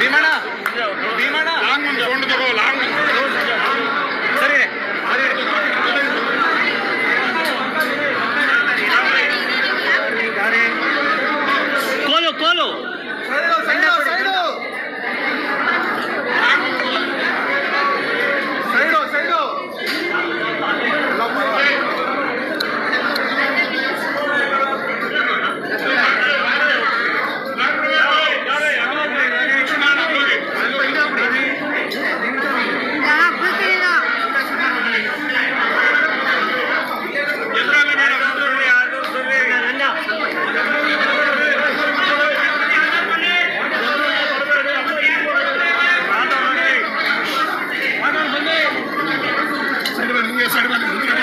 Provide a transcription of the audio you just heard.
Bhimanna Bhimanna. Fernández